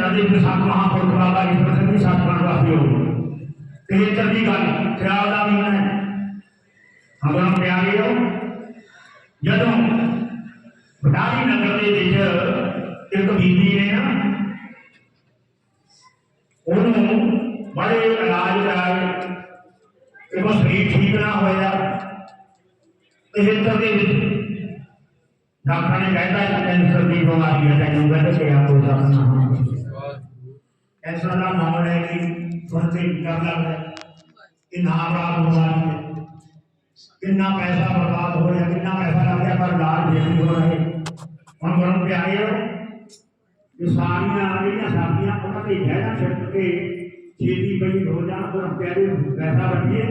नदी के साथ महापुरुष बाबा की प्रकृति साथ बनवासी बड़े इलाज कराए कि बस शरीर ठीक ना हो तो तो डॉक्टर ने कहता है कैंसर तो की बीमारी है तेन कहते कैंसर का है कि डर लग है कि रात बीमारी है। पैसा बर्बाद हो गया, कितना पैसा लग गया, पर लाल बेटी हो हम प्यारे हो। आ उन्होंने के खेती बड़ी हो जाओ तो हम कह रहे पैसा रखिए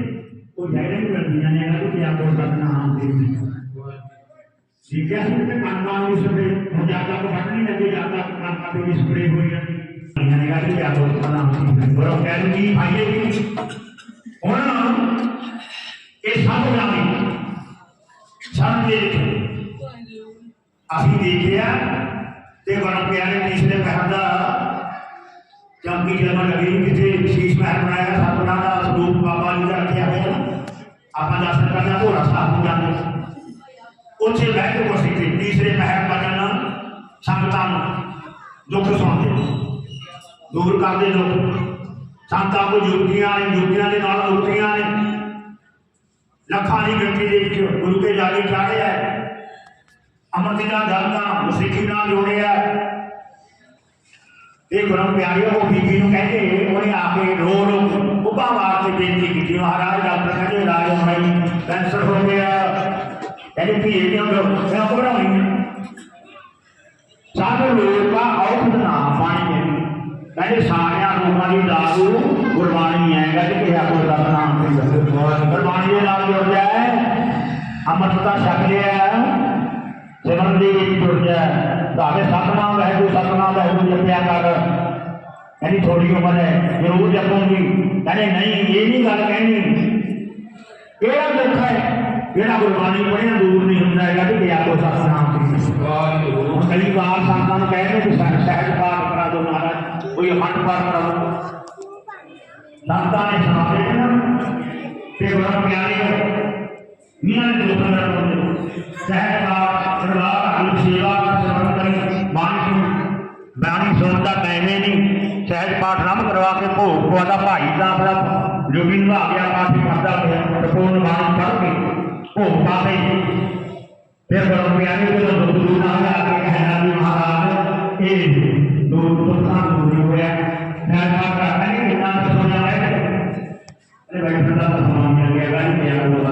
तो जायरन कर दिया ने लगा कि आपको अपना हाथ दे ठीक है इसमें कानून भी सुने हो जाता तो हट नहीं लगे जाता तो कानून भी स्प्रे हो गया ने लगा कि आप आपको अपना हाथ दे और हम कह रहे कि आइए भी और ये सब जाने सब देख अभी देख लिया, तो ते बड़ा प्यारे तीसरे कहता ਮਹਿਲ ਦਾ ਚੌਂਕੀ ਜਮਾ ਲੱਗੀ ਕਿਤੇ ਵਿਸ਼ੇਸ਼ ਮਹਿਲ ਬਣਾਇਆ ਸਤਨਾ ਦਾ ਸਰੂਪ ਬਾਬਾ ਜੀ ਦਾ ਰੱਖਿਆ ਹੋਇਆ ਆਪਾਂ ਦਰਸ਼ਨ ਕਰਨਾ ਭੋਰਾ ਸਾਹਿਬ ਨੂੰ ਜਾਂਦੇ ਉੱਥੇ ਬਹਿ ਕੇ ਕੁਰਸੀ ਤੇ ਤੀਸਰੇ ਮਹਿਲ ਬਚਨ ਸੰਗਤਾਂ ਨੂੰ ਦੁੱਖ ਸੁਣਦੇ ਦੂਰ ਕਰਦੇ ਦੁੱਖ ਸੰਤਾਂ ਕੋ ਯੁਕਤੀਆਂ ਨੇ ਯੁਕਤੀਆਂ ਦੇ ਨਾਲ ਮੁਕਤੀਆਂ ਨੇ ਲੱਖਾਂ ਦੀ ਗਿਣਤੀ ਦੇ ਵਿੱਚ ਗੁਰੂ ਕੇ ਜਾਗੇ ਚਾੜਿਆ ਹੈ ਅਮਰਤੀ ਦਾ ਧਰਨਾ ਮੁਸੀਕੀ ਨਾਲ ਜੋੜਿਆ ਹੈ। ਇਹ ਗੁਰੂ ਪਿਆਰਿਓ, ਉਹ ਬੀਬੀ ਨੂੰ ਕਹਿੰਦੇ ਉਹਨੇ ਆ ਕੇ ਰੋ ਰੋ ਉੱਭਾ ਮਾਰ ਕੇ ਬੇਨਤੀ ਕੀਤੀ। ਮਹਾਰਾਜ, ਡਾਕਟਰ ਕਹਿੰਦੇ ਇਲਾਜ ਹੋਈ ਕੈਂਸਰ ਹੋ ਗਿਆ। ਕਹਿੰਦੇ ਵੀ ਇਹ ਕਿਉਂ ਕਰੋ ਮੈਂ ਘਬਰਾਉਣੀ ਸਾਰੇ ਲੋਕਾਂ ਔਖਦ ਨਾ ਪਾਣੀ ਕਹਿੰਦੇ, ਸਾਰਿਆਂ ਰੋਗਾਂ ਦੀ ਦਾਰੂ, ਗੁਰਬਾਣੀ ਹੈ ਕਹਿੰਦੇ ਕਿ ਆਪੋ ਦਾ ਨਾਮ ਗੁਰਬਾਣੀ ਦੇ ਨਾਲ ਜੁੜ ਜਾਏ ਅੰਮ੍ਰਿਤਤਾ ਛਕ ਲਿਆ। ਸਿਮਰਨ ਦੇ ਵਿੱਚ ਜੁੜ ਜਾਏ ਤੁਹਾਡੇ ਸਤਨਾਮ ਵਾਹਿਗੁਰੂ ਸਤਨਾਮ ਵਾਹਿਗੁਰੂ ਜਪਿਆ ਕਰ ਕਹਿੰਦੀ ਥੋੜੀ ਉਮਰ ਹੈ ਜ਼ਰੂਰ ਜਪੂੰਗੀ ਕਹਿੰਦੇ ਨਹੀਂ ਇਹ ਨਹੀਂ ਗੱਲ ਕਹਿਣੀ ਕਿਹੜਾ ਦੁੱਖ ਹੈ ਜਿਹੜਾ ਗੁਰਬਾਣੀ ਪੜ੍ਹਿਆ ਦੂਰ ਨਹੀਂ ਹੁੰਦਾ ਹੈਗਾ ਕਿ ਆਪੋ ਸਤਨਾਮ ਤੇ ਹੁਣ ਕਈ ਵਾਰ ਸੰਤਾਂ ਨੂੰ ਕਹਿੰਦੇ ਕਿ ਸਹਿ- ਸਹਿਜ ਪਾਠ ਕਰਾ ਦਿਓ ਮਹਾਰਾਜ ਕੋਈ ਹੱਟ ਪਾਠ ਕਰਾ ਦਿਓ ਸੰਤਾਂ ਨੇ ਸੁਣਾਏ ਨਾ ਤੇ ਬੜਾ ਪਿਆਰੇ ਮੀਆਂ ਨੇ ਦੋ ਤਰ੍ਹਾਂ ਦੇ ਸਹਿਜ ਪਾਠ परिवार अन्न सेवा का श्रवण करें वाणी वाणी सुनता कहने नहीं। सहज पाठ राम करवा के भोग पवादा भाई का अपना जो भी विभाग या पाठ पढ़ता है पूर्ण वाणी पढ़ के भोग पाते फिर बड़ो प्यारे को गुरु नाम आके कहना भी महाराज ये दो पुस्तक गुरु हुआ मैं तो बात करता नहीं कितना तो सुन रहा है। अरे बैठ सामान मिल गया गाड़ी मेरा बोला?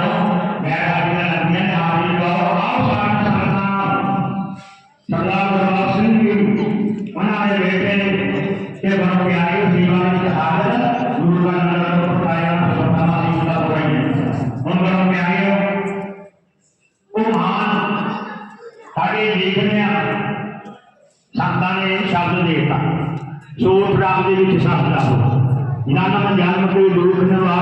देवी के हो। नाना मन जान में कोई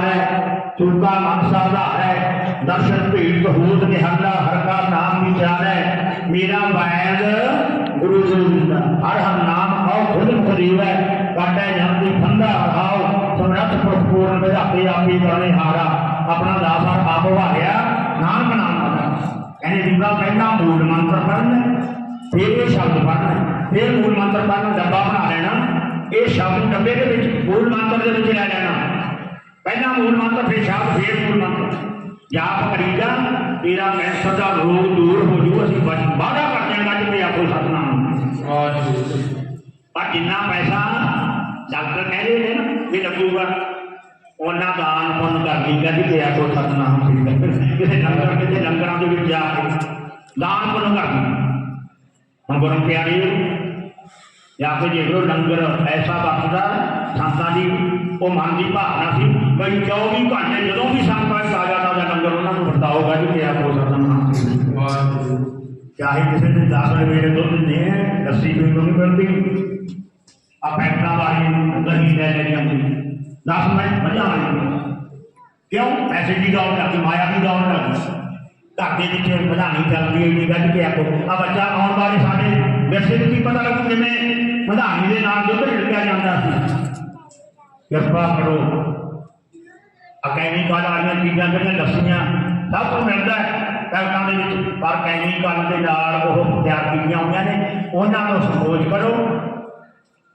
है? तुमका मनसा आधार है। दर्शन भीड़ तो बहुत तो निहला हर का नाम विचार है। मेरा वैद गुरु गोविंदा, हर हम नाम खाओ, खुद मुखरीव है। काटे जाती फंदा हराओ समरथ तो प्रपूर्ण मेरा पे जाने हारा। अपना दास और आप वारिया नाम बना कहने दूँगा पहला मूल मंत्र पढ़ना फिर शब्द पढ़ना फिर मूल मंत्र पढ़ना डब्बा बना लेना। ये शब्द डब्बे के मूल मंत्र के लै लेना पहला मूल मंत्र फिर शब्द फिर मूल मंत्र। जाप करीदा तेरा कैंसर का रोग दूर हो जू अस वादा कर देंगे कि मैं आपको सतना पर जिन्ना पैसा डॉक्टर कह रहे थे भी लगेगा। उन्ना दान पुन कर दीगा कि मैं आपको सतना किसी लंगर किसी लंगर के दान पुन कर दी हम गुरु प्यारे ਜਾਂ ਕੋਈ ਦੇਖ ਲਓ ਲੰਗਰ ਐਸਾ ਵਰਤਦਾ ਸੰਤਾਂ ਦੀ ਉਹ ਮਨ ਦੀ ਭਾਵਨਾ ਸੀ ਬਈ 24 ਘੰਟੇ ਜਦੋਂ ਵੀ ਸੰਤਾਂ ਦਾ ਤਾਜ਼ਾ ਤਾਜ਼ਾ ਲੰਗਰ ਉਹਨਾਂ ਨੂੰ ਵਰਤਾਓਗਾ ਜੀ ਕਿਹਾ ਹੋ ਸਕਦਾ ਮਹਾਂਪੁਰਖ ਵਾਹਿਗੁਰੂ ਚਾਹੇ ਕਿਸੇ ਦੇ 10 ਰੁਪਏ ਦੇ ਦੁੱਧ ਦੇ ਲੱਸੀ ਕੋਈ ਨਹੀਂ ਮਿਲਦੀ ਆ ਪੈਕਟਾਂ ਵਾਲੀ ਦਹੀਂ ਲੈ ਲੈ ਜਾਂਦੀ 10 ਮਿੰਟ ਮਜ਼ਾ ਆ ਜਾਂਦਾ ਕਿਉਂ ਪੈਸੇ ਦੀ ਦੌੜ ਲੱਗੀ ਮਾਇਆ ਦੀ ਦੌੜ ਲੱਗੀ ਘਰ ਦੇ ਵਿੱਚ ਵਧਾਣੀ ਚੱਲਦੀ ਹੈ ਇਹ ਗੱਲ ਕਿ ਆਪੋ ਆ ਬੱਚਾ ਆਉਣ ਵਾਲੇ ਸਾਡੇ ਵਿਰਸੇ ਨੂੰ ਕੀ ਪਤਾ ਲੱਗੂ ਕਿਵੇਂ ਦੇ ਨਾਲ ਦੁੱਧ ਢਿੜਕਿਆ ਜਾਂਦਾ ਸੀ। ਕਿਰਪਾ ਕਰੋ। ਅਕੈਮੀਕਲ ਵਾਲੀਆਂ ਚੀਜ਼ਾਂ ਜਿਹੜੀਆਂ ਲੱਸੀਆਂ ਸਭ ਕੁਝ ਮਿਲਦਾ ਹੈ। ਪੈਕਟਾਂ ਦੇ ਵਿੱਚ, ਪਰ ਕੈਮੀਕਲ ਦੇ ਨਾਲ ਉਹ ਤਿਆਰ ਕੀਤੀਆਂ ਹੋਈਆਂ ਨੇ। ਉਹਨਾਂ ਨੂੰ ਸੰਕੋਚ ਕਰੋ।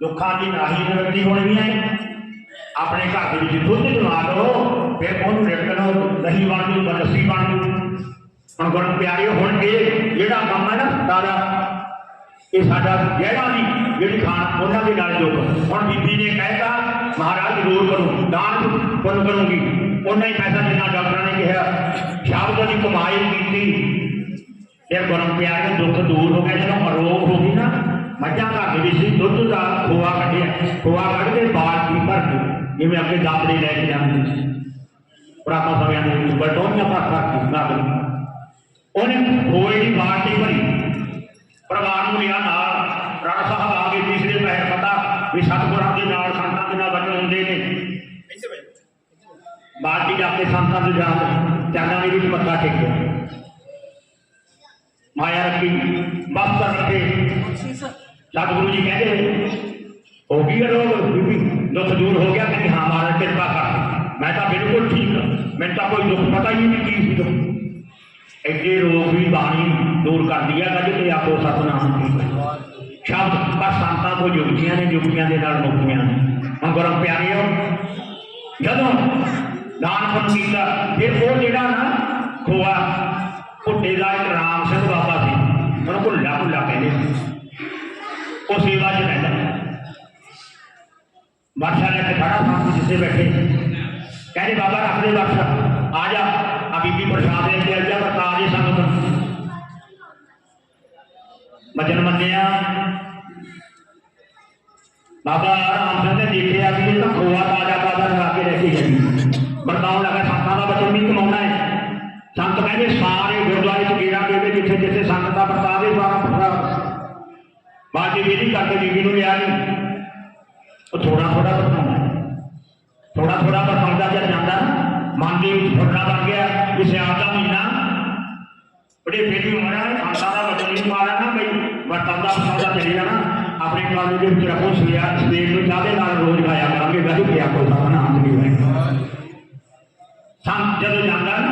ਦੁੱਖਾਂ ਦੀ ਨਾਹੀ ਨਿਵਰਤੀ ਹੋਣੀ ਹੈ ਆਪਣੇ ਘਰ ਦੇ ਵਿੱਚ ਦੁੱਧ ਜਮਾ ਲਓ ਫਿਰ ਉਹਨੂੰ ਰਿੜਕਣੋ ਦਹੀਂ ਬਣ ਜੂ ਲੱਸੀ ਬਣ ਜੂ ਹੁਣ ਗੁਣ ਪਿਆਰੇ ਹੁਣ ਇਹ ਜਿਹੜਾ ਕੰਮ ਹੈ ਨਾ ਸਾਡਾ ਇਹ ਸਾਡਾ ਜਿਹੜਾ ਦੀ ਜਿਹੜੀ ਖਾਣ ਉਹਨਾਂ ਦੇ ਨਾਲ ਜੋਗ ਹੁਣ ਬੀਬੀ ਨੇ ਕਹਿਤਾ ਮਹਾਰਾਜ ਜ਼ਰੂਰ ਕਰੋ ਦਾਨ ਪੁੰਨ ਕਰੂੰਗੀ ਉਹਨਾਂ ਹੀ ਪੈਸਾ ਜਿੰਨਾ ਡਾਕਟਰਾਂ ਨੇ ਕਿਹਾ ਸ਼ਬਦ ਦੀ ਕਮਾਈ ਕੀਤੀ ਫਿਰ ਗੁਰਮ ਪਿਆਰੇ ਦੁੱਖ ਦੂਰ ਹੋ ਗਿਆ ਜਦੋਂ ਅਰੋਗ ਹੋ ਗਈ ਨਾ ਮੱਝਾਂ ਘਰ ਦੇ ਵਿੱਚ ਸੀ, ਦੁੱਧ ਦਾ ਖੋਆ ਕੱਢਿਆ ਖੋਆ ਕੱਢ ਕੇ ਬਾਲਟੀ ਭਰ ਕੇ ਜਿਵੇਂ ਅੱਗੇ ਦਾਬੜੇ ਲੈ ਕੇ ਜਾਂਦੇ ਸੀ ਪੁਰਾਤਨ ਸਮਿਆਂ ਦੇ ਵਿੱਚ ਬਟੋਨੀਆਂ ਭਰ ਭਰ ਕੇ ਦਾਬੜੇ ਉਹਨੇ ਖੋਏ ਦੀ ਬਾਲਟੀ ਭਰੀ ਸਾਹਿਬ ਆ ਕੇ ਤੀਸਰੇ ਪਹਿਰ ਪਤਾ ਵੀ ਸਤਿਗੁਰਾਂ ਦੇ ਨਾਲ ਸੰਤਾਂ ਦੇ ਨਾਲ ਬਚਨ ਹੁੰਦੇ ਨੇ ਬਾਲਟੀ ਜਾ ਕੇ ਸੰਤਾਂ ਦੇ ਜਾਣ ਚਰਨਾਂ ਦੇ ਵਿੱਚ ਮੱਥਾ ਟੇਕਿਆ ਮਾਇਆ ਰੱਖੀ ਬਸਤਰ ਰੱਖੇ ਸਤਿਗੁਰੂ ਜੀ ਕਹਿੰਦੇ ਹੋ ਗਈ ਹੈ ਰੋਗ ਬੀਬੀ ਦੁੱਖ ਦੂਰ ਹੋ ਗਿਆ ਕਿ ਹਾਂ ਮਹਾਰਾਜ ਕਿਰਪਾ ਕਰ ਮੈਂ ਤਾਂ ਬਿਲਕੁਲ ਠੀਕ ਹਾਂ ਮੈਨੂੰ ਤਾਂ ਕੋਈ ਦੁੱਖ ਪਤਾ ਹੀ ਨਹੀਂ ਕੀ ਸੀ ਦੁੱਖ ਐਡੇ ਰੋਗ ਵੀ ਬਾਣੀ ਦੂਰ ਕਰਦੀ ਹੈ ਗੱਜ ਤੇ ਆਪੋ ਸਤਨਾਮ ਕੀ ਸ਼ਬਦ ਪਰ ਸੰਤਾਂ ਕੋ ਯੁਕਤੀਆਂ ਨੇ ਯੁਕਤੀਆਂ ਦੇ ਨਾਲ ਮੁਕਤੀਆਂ ਨੇ ਹੁਣ ਗੁਰਮ ਪਿਆਰਿਓ ਜਦੋਂ ਦਾਨ ਪੁੰਨ ਕੀਤਾ ਫਿਰ ਉਹ ਜਿਹੜਾ ਨਾ ਖੋਆ ਭੁੱਟੇ ਦਾ ਇੱਕ ਰਾਮ ਸਿੰਘ ਬਾਬਾ ਸੀ ਉਹਨੂੰ ਭੁੱਲਾ ਭੁੱਲਾ ਕਹਿੰਦੇ ਸੀ ਉਹ ਸੇਵਾ 'ਚ ਰਹਿੰਦਾ ਬਾਦਸ਼ਾਹ ਨੇ ਇੱਥੇ ਖੜਾ ਸਾਹਮਣੇ ਜਿੱਥੇ ਬੈਠੇ ਕਹਿੰਦੇ ਬਾਬਾ ਰੱਖ ਦੇ ਬਾਦਸ਼ਾਹ ਆ ਜਾ ਆ ਬੀਬੀ ਪ੍ਰਸ਼ਾਦ ਦੇ ਕੇ ਜਾ ਬਤਾ ਦੇ ਸੰਗਤ ਮਜਨ ਮੰਨਿਆ ਬਾਬਾ ਰਾਮ ਸਿੰਘ ਨੇ ਦੇਖਿਆ ਵੀ ਇਹ ਤਾਂ ਖੋਆ ਤਾਜ਼ਾ ਤਾਜ਼ਾ ਲਗਾ ਕੇ ਲੈ ਕੇ ਜਾਂਦੀ ਵਰਤਾਉਣ ਲੱਗਾ ਸੰਤਾਂ ਦਾ ਬਚਨ ਵੀ ਕਮਾਉਣਾ ਹੈ ਸੰਤ ਕਹਿੰਦੇ ਸਾਰੇ ਗੁਰਦੁਆਰੇ ਚ ਗੇੜਾ ਦੇਵੇ ਜਿੱਥੇ ਜਿੱਥੇ ਸੰਤ ਦਾ ਵਰਤਾਵੇ ਸਾਰਾ ਪ੍ਰਸਾਦ ਬਾਜੀ ਵੀ ਨਹੀਂ ਕਰਦੇ ਬੀਬੀ ਨੂੰ ਲਿਆ ਨਹੀਂ ਉਹ ਥੋੜਾ ਥੋੜਾ ਵਰਤਾਉਣਾ ਹੈ ਥੋੜਾ ਥੋੜਾ ਵਰਤਾਉਂਦਾ ਜਦ ਜਾਂਦਾ ਨਾ ਮਨ ਦੇ ਵਿੱਚ ਫੁਰਨਾ ਬਣ ਗਿਆ ਕਿ ਸਿਆਲ ਦਾ ਮਹੀਨਾ बड़े पेट में मरा है सारा वचन नहीं मारा ना भाई बर्तावला सादा चली जाना अपने कानून के ऊपर रखो सुया पेट में ज़्यादा लाल रोज खाया करेंगे गरीब क्या को सामना आदमी है। शाम जब जानदार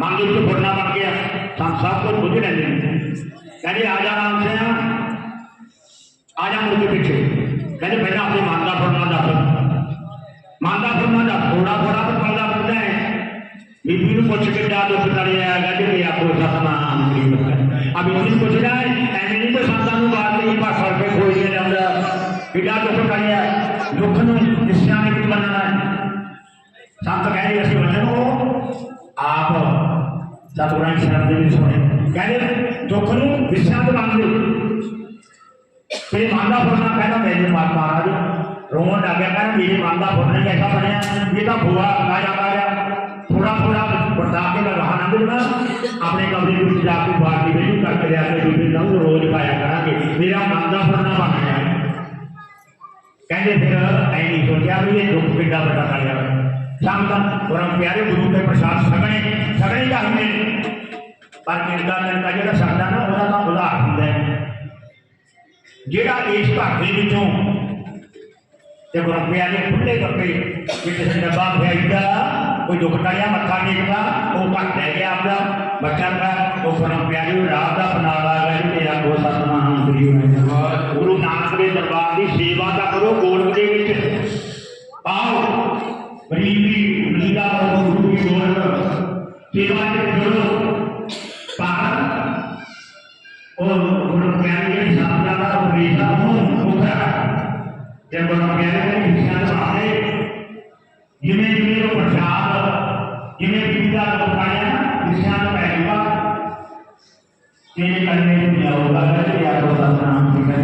मांगे तो पढ़ना पड़ गया शाम साहब को मुझे नहीं देने कहने आजा राम से हाँ। आजा मुझे पीछे। कहने पहले आपने मानदा फरमादा मानदा फरमादा थोड़ा थोड़ा तो मानदा फरमाए विभिन्न को चिकित्सा दो पितारी आगे या कोई सपना आंतरिक होता अब इंग्लिश को जाए एमएनई को संतानों का आते ही पास हर पे कोई नहीं जाता पिता दो पितारी दुखनों निश्चय भी बनाना है साथ कह रही ऐसी वचन हो आप चतुराई शब्द भी सुने कह रहे दुखनों विश्रांत मांगते फिर मांगा फरना कहना मेरे महाराज रोहन आगे कहना मेरे मांगा फरने कैसा बने ये तो भुआ राजा ਫੁਰਨਾ ਕਹਿੰਦਾ ਮੈਨੂੰ ਮਾਤ ਮਹਾਰਾਜ ਰੋਣ ਲੱਗ ਗਿਆ ਕਹਿੰਦਾ ਮੇਰੇ ਮਨ ਦਾ ਫੁਰਨਾ ਹੀ ਐਸਾ ਬਣਿਆ ਇਹ ਤਾਂ ਭੂਆ ਰਾਜਾ ਰਾਜਾ ਥੋੜਾ ਥੋੜਾ ਵਰਤਾ ਕੇ ਮੈਂ ਰਹਾ ਨਾ ਮਿਲਣਾ ਆਪਣੇ ਕਮਰੇ ਦੇ ਵਿੱਚ ਜਾ ਕੇ ਬਾਲਟੀ ਵਿੱਚ ਕਰਕੇ ਲਿਆ ਕੇ ਦੂਜੇ ਨੂੰ ਰੋਜ਼ ਪਾਇਆ ਕਰਾਂਗੇ ਮੇਰਾ ਮਨ ਦਾ ਫੁਰਨਾ ਬਣ ਗਿਆ ਕਹਿੰਦੇ ਫਿਰ ਐ ਨਹੀਂ ਸੋਚਿਆ ਵੀ ਇਹ ਦੁੱਖ ਕਿੱਡਾ ਵੱਡਾ ਸਾਲਿਆ ਸੰਤ ਪਰਮ ਪਿਆਰੇ ਗੁਰੂ ਦੇ ਪ੍ਰਸਾਦ ਸਗਣੇ ਸਗਣੇ ਜਾਂਦੇ ਪਰ ਕਿਰਦਾ ਕਰਦਾ ਜਿਹੜਾ ਸਾਡਾ ਨਾ ਉਹਦਾ ਤਾਂ ਉਦਾਹਰ ਹੁੰਦਾ ਹੈ ਜਿਹੜਾ ਇਸ ਘਰ ਦੇ ਵਿੱਚੋਂ ਤੇ ਗੁਰਪਿਆ ਦੇ ਖੁੱਲੇ ਕੱਪੇ ਜੇ ਕਿਸੇ ਡੱਬਾ ਫੈਈਦਾ उद्योगता या टेकता वो घट है गया आपका बच्चा का वो परंपरागी रात का बना रहा है तेरा को हम गुरु गुरु नानक के दरबार की सेवा का करो गोल के विच पाओ गरीबी लीला करो गुरु की गोलक सेवा के जुड़ो पार और गुरु प्यारी के सामना का उपदेश हो उठा जब गुरु प्यारी के विषय आए जिन्हें जिन्हें प्रसाद जिन्हें विद्या को उठाया ना पहली बार तेरे करने से क्या होगा कर तो सतनाम की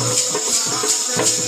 Música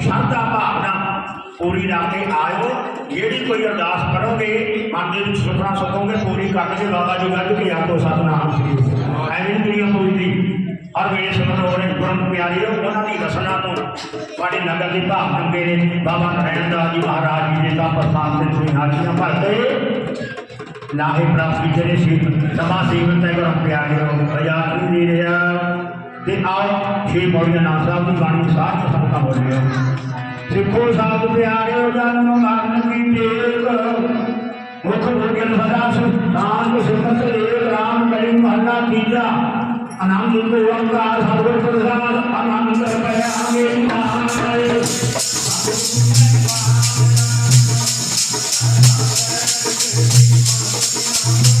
ਬਾਬਾ ਨਾਰਾਇਣ ਦਾਸ ਜੀ ਮਹਾਰਾਜ ਸ਼ਰਧਾ ਭਾਵਨਾ ਪੂਰੀ ਰੱਖ ਕੇ ਆਇਓ ਜਿਹੜੀ ਕੋਈ ਅਰਦਾਸ ਕਰੋਗੇ ਮਨ ਦੇ ਵਿੱਚ ਸੁਪਨਾ ਸੁਖੋਗੇ ਪੂਰੀ ਕਰਕੇ ਬਾਬਾ ਜੀ ਗੱਜ ਕੇ ਆਪੋ ਸਤਨਾਮ ਸ੍ਰੀ ਐਵੇਂ ਨਹੀਂ ਦੁਨੀਆ ਕੋਈ ਦੀ ਹਰ ਵੇਲੇ ਸੁਣਨ ਹੋ ਰਹੇ ਗੁਰੂ ਪਿਆਰੀ ਉਹਨਾਂ ਦੀ ਰਸਨਾ ਤੋਂ ਤੁਹਾਡੇ ਨਗਰ ਦੀ ਭਾਵ ਮੰਗੇ ਨੇ ਬਾਬਾ ਨਾਰਾਇਣ ਦਾਸ ਜੀ ਮਹਾਰਾਜ ਜੀ ਦੇ ਤਾਂ ਪ੍ਰਸਾਦ ਤੇ ਤੁਸੀਂ ਹਾਜ਼ਰੀਆਂ ਭਰਦੇ ਲਾਹੇ ਪ੍ਰਾਪਤੀ ਜਿਹੜੇ ਸੀ ਸਮਾ ਸੇਵਨ ਤੇ ਗੁਰੂ ਪਿਆਰੇ ਹੋ ਆਜ਼ਾਦ ਨਹੀਂ ਦੇ ਰਿਹਾ ਤੇ ਅੱਜ ਸ਼੍ਰੀ ਮੌਲੀ ਨਾਮ ਸਾਹਿਬ ਦੀ ਬਾਣੀ ਸਾਰੀ ਸੰਗਤਾਂ ਬੋਲਿਓ ਸਿੱਖੋ ਸਾਧ ਪਿਆਰਿਓ ਜਨ ਮਨ ਕੀ ਟੇਕ ਮੁਖ ਮੁਰਗਨ ਸਦਾ ਸੁਤਾਨ ਸਿਮਤ ਲੇ ਰਾਮ ਕਲੀ ਮਹਲਾ ਤੀਜਾ ਅਨੰਦ ਓੰਕਾਰ ਸਤਿਗੁਰ ਪ੍ਰਸਾਦ ਅਨੰਦ ਪਿਆਰੇ ਨਾਮ Thank you.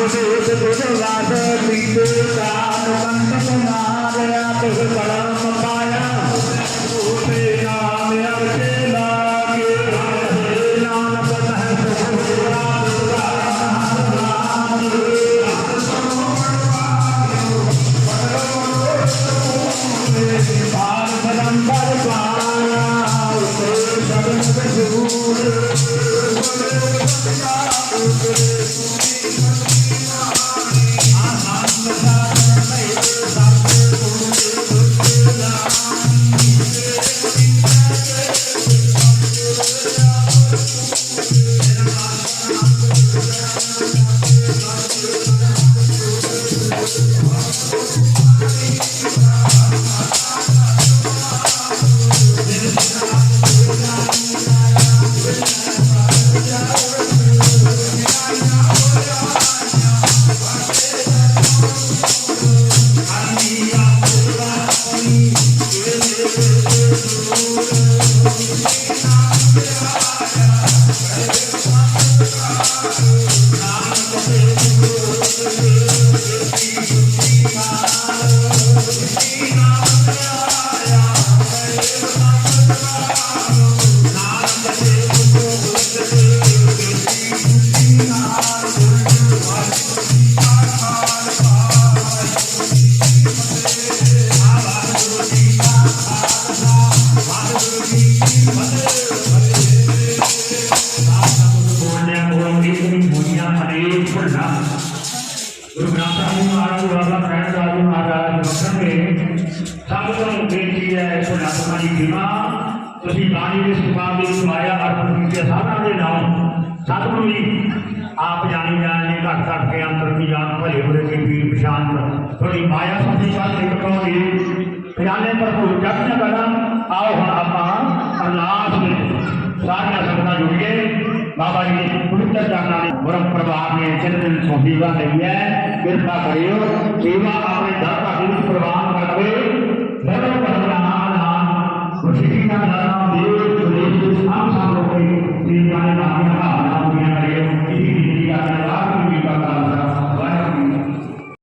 புசு புசு வாசலிட்டு காணும் பங்கமாரையா பழம் ਦੇ ਨਾਮ ਸਤਿਗੁਰੂ ਜੀ ਆਪ ਜਾਣੀ ਜਾਣੇ ਘਟ ਘਟ ਕੇ ਅੰਦਰ ਕੀ ਜਾਨ ਭਲੇ ਹੋਰੇ ਕੇ ਪੀਰ ਪਛਾਨ ਥੋੜੀ ਮਾਇਆ ਸੰਦੀ ਬਾਤ ਨਿਕਲੋਗੇ ਖਿਆਲੇ ਭਰਪੂਰ ਜਗ ਨਾ ਕਰਾਂ ਆਓ ਹੁਣ ਆਪਾਂ ਅਰਦਾਸ ਵਿੱਚ ਸਾਰੀਆਂ ਸੰਗਤਾਂ ਜੁੜੀਏ ਬਾਬਾ ਜੀ ਦੇ ਪਵਿੱਤਰ ਚਰਨਾਂ ਦੇ ਗੁਰਮ ਪ੍ਰਭਾਵ ਨੇ ਚਿੰਤਨ ਸੋਧੀਵਾ ਲਈ ਹੈ ਕਿਰਪਾ ਕਰਿਓ ਸੇਵਾ ਆਪਣੇ ਦਰ ਦਾ ਵਿੱਚ ਪ੍ਰਵਾਨ ਕਰਕੇ ਬੜੋ